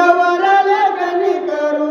ನೊಂದವರಲೆ ಕನಿಕರು